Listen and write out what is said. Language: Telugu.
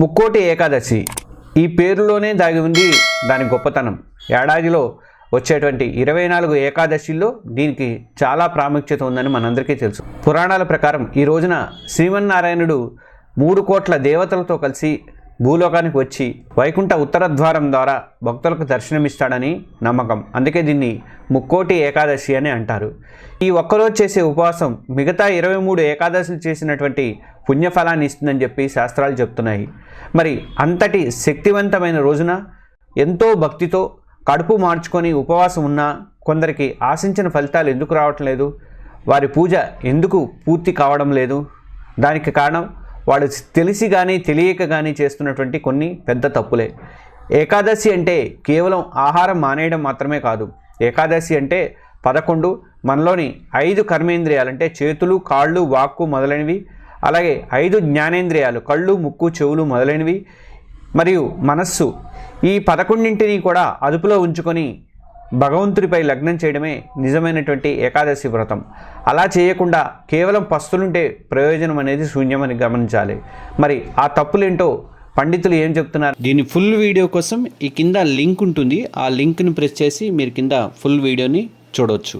ముక్కోటి ఏకాదశి ఈ పేరులోనే దాగి ఉంది దాని గొప్పతనం. ఏడాదిలో వచ్చేటువంటి ఇరవై నాలుగు ఏకాదశిల్లో దీనికి చాలా ప్రాముఖ్యత ఉందని మనందరికీ తెలుసు. పురాణాల ప్రకారం ఈ రోజున శ్రీమన్నారాయణుడు మూడు కోట్ల దేవతలతో కలిసి భూలోకానికి వచ్చి వైకుంఠ ఉత్తర ద్వారం ద్వారా భక్తులకు దర్శనమిస్తాడని నమ్మకం. అందుకే దీన్ని ముక్కోటి ఏకాదశి అని అంటారు. ఈ ఒక్కరోజు చేసే ఉపవాసం మిగతా ఇరవై మూడు ఏకాదశులు చేసినటువంటి పుణ్యఫలాన్ని ఇస్తుందని చెప్పి శాస్త్రాలు చెప్తున్నాయి. మరి అంతటి శక్తివంతమైన రోజున ఎంతో భక్తితో కడుపు మార్చుకొని ఉపవాసం ఉన్నా కొందరికి ఆశించిన ఫలితాలు ఎందుకు రావటం లేదు వారి పూజ ఎందుకు పూర్తి కావడం లేదు? దానికి కారణం వాళ్ళు తెలిసి కానీ తెలియక కానీ చేస్తున్నటువంటి కొన్ని పెద్ద తప్పులే. ఏకాదశి అంటే కేవలం ఆహారం మానేయడం మాత్రమే కాదు. ఏకాదశి అంటే పదకొండు మనలోని ఐదు కర్మేంద్రియాలు అంటే చేతులు కాళ్ళు వాక్కు మొదలైనవి అలాగే ఐదు జ్ఞానేంద్రియాలు కళ్ళు ముక్కు చెవులు మొదలైనవి మరియు మనస్సు. ఈ పదకొండింటిని కూడా అదుపులో ఉంచుకొని భగవంతుడిపై లగ్నం చేయడమే నిజమైనటువంటి ఏకాదశి వ్రతం. అలా చేయకుండా కేవలం పస్తులుంటే ప్రయోజనం అనేది శూన్యమని గమనించాలి. మరి ఆ తప్పులేంటో పండితులు ఏం చెప్తున్నారు? దీని ఫుల్ వీడియో కోసం ఈ కింద లింక్ ఉంటుంది. ఆ లింక్ని ప్రెస్ చేసి మీరు కింద ఫుల్ వీడియోని చూడవచ్చు